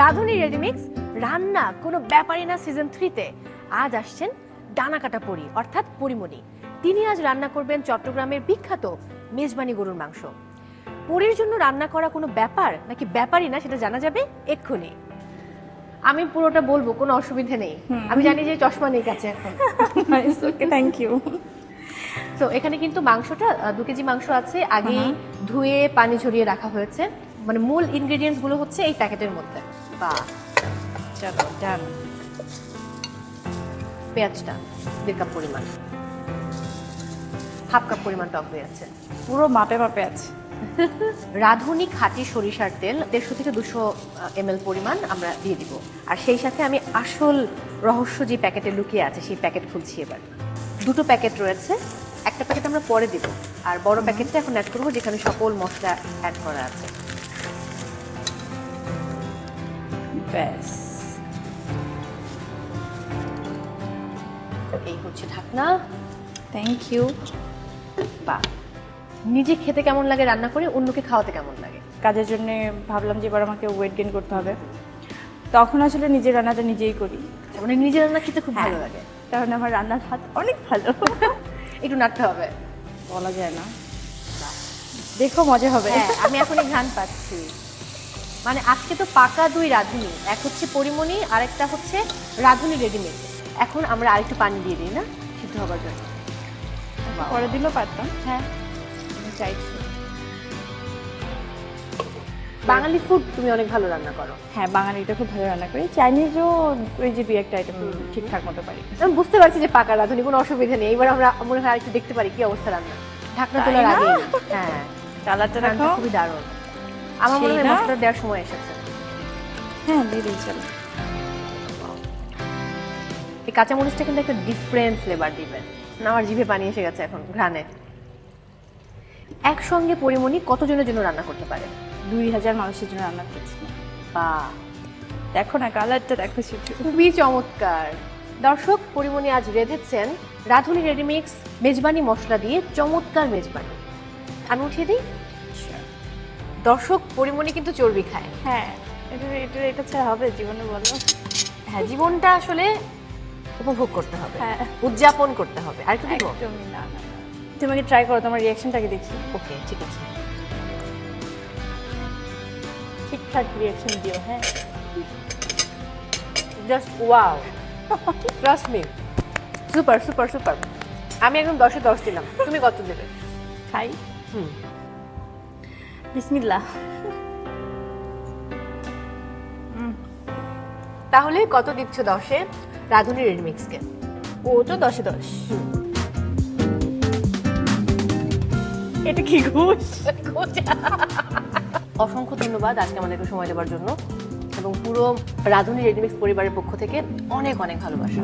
রাধুনি ready mix রান্না কোনো ব্যাপারই না সিজন থ্রিতে আজ আসছেন ডানা কাটা পরি অর্থাৎ পরিমণি। তিনি আজ রান্না করবেন চট্টগ্রামের বিখ্যাত মেজবানি গরুর মাংস। পরির জন্য রান্না করা কোনো ব্যাপার নাকি ব্যাপারই না সেটা জানা যাবে? এক্ষুনি। আমি পুরোটা বলব কোনো অসুবিধা নেই। আমি জানি যে চশমা নেই কাছে এখন। ওকে থ্যাংক ইউ তো এখানে কিন্তু মাংসটা দু কেজি মাংস আছে। আগেই ধুয়ে পানি ঝরিয়ে রাখা হয়েছে। মানে মূল ইনগ্রেডিয়েন্টসগুলো হচ্ছে এই প্যাকেটের মধ্যে। বা চলো ডান পেঁয়াজটা দেড় কাপ পরিমাণ হাফ কাপ পরিমাণ টক দই আছে পুরো মাপে মাপে আছে রাঁধুনি খাঁটি সরিষার তেল দেড়শো থেকে দুশো এম পরিমাণ আমরা দিয়ে দিব। আর সেই সাথে আমি আসল রহস্য যে প্যাকেটে লুকিয়ে আছে সেই প্যাকেট খুলছি এবার। দুটো প্যাকেট রয়েছে একটা প্যাকেট আমরা পরে দিব। আর বড় প্যাকেটটা এখন অ্যাড করব যেখানে সকল মশলা অ্যাড করা আছে। ব্যাস। এই হচ্ছে ঢাকনা। থ্যাংক ইউ বা নিজে খেতে কেমন লাগে রান্না করে অন্যকে খাওয়াতে কেমন লাগে? কাজের জন্য ভাবলাম যে এবার আমাকে ওয়েট গেইন করতে হবে। তখন আসলে নিজের রান্নাটা নিজেই করি। মানে নিজের রান্না খেতে খুব ভালো লাগে। কারণ আমার রান্নার হাত অনেক ভালো। একটু নাড়তে হবে। বলা যায় না। দেখো মজা হবে। হ্যাঁ আমি এখনই ঘ্রাণ পাচ্ছি। মানে আজকে তো পাকা দুই রাঁধুনি এক হচ্ছে পরিমণি আরেকটা হচ্ছে রাঁধুনি রেডিমেড এখন আমরা আরেকটু পানি দিয়ে দিই না? সিদ্ধ হবার জন্য। পরে দিলেও পারতাম। হ্যাঁ। চাইছি। বাঙালি ফুড তুমি অনেক ভালো রান্না করো। হ্যাঁ বাঙালিটা খুব ভালো রান্না করি। চাইনিজও ওই যে একটা আইটেম ঠিকঠাক মতো পারি। আমি বুঝতে পারছি যে পাকা রাঁধুনি কোনো অসুবিধা নেই। এবার আমরা মনে হয় আরেকটু দেখতে পারি কি অবস্থা রান্না ঢাকনা তোলার আগে হ্যাঁ। কালারটা রান্না খুবই দারুণ। আমার মনে হয় না? মশলা দেওয়ার সময় এসেছে। হ্যাঁ দিয়ে দিই চলো। এই কাঁচামরিচটা কিন্তু একটা ডিফারেন্ট ফ্লেভার দিবে। আমার জিভে পানি এসে গেছে এখন ঘ্রাণে। একসঙ্গে পরিমণি কতজনের জন্য রান্না করতে পারে? দুই হাজার মানুষের জন্য রান্না করছি। বা। দেখো না কালারটা দেখো শুধু। খুবই চমৎকার। দর্শক পরিমণি আজ রেঁধেছেন রাধুনি রেডিমিক্স মেজবানি মশলা দিয়ে চমৎকার মেজবানি। আমি উঠিয়ে দিই? দর্শক পরিমণি কিন্তু চর্বি খায়। হ্যাঁ এটা এটা এটা ছাড়া হবে জীবনে বলো। হ্যাঁ জীবনটা আসলে উপভোগ করতে হবে হ্যাঁ। উদযাপন করতে হবে আর একটু দিব একদমই না, না। তুমি আগে ট্রাই করো তোমার রিয়াকশনটাকে দেখি। ওকে ঠিক আছে। ঠিকঠাক রিয়াকশন দিও হ্যাঁ। Just wow trust me super super super আমি একদম দশে দশ দিলাম তুমি কত দেবে? খাই হুম। বিসমিল্লাহ। তাহলে কত দিচ্ছ দশে? রাধুনি রেডমিক্সকে ও তো দশে দশ। এটা কি ঘুষ? অসংখ্য ধন্যবাদ আজকে আমাদেরকে সময় দেওয়ার জন্য। এবং পুরো রাধুনি রেডিমিক্স পরিবারের পক্ষ থেকে অনেক অনেক ভালোবাসা।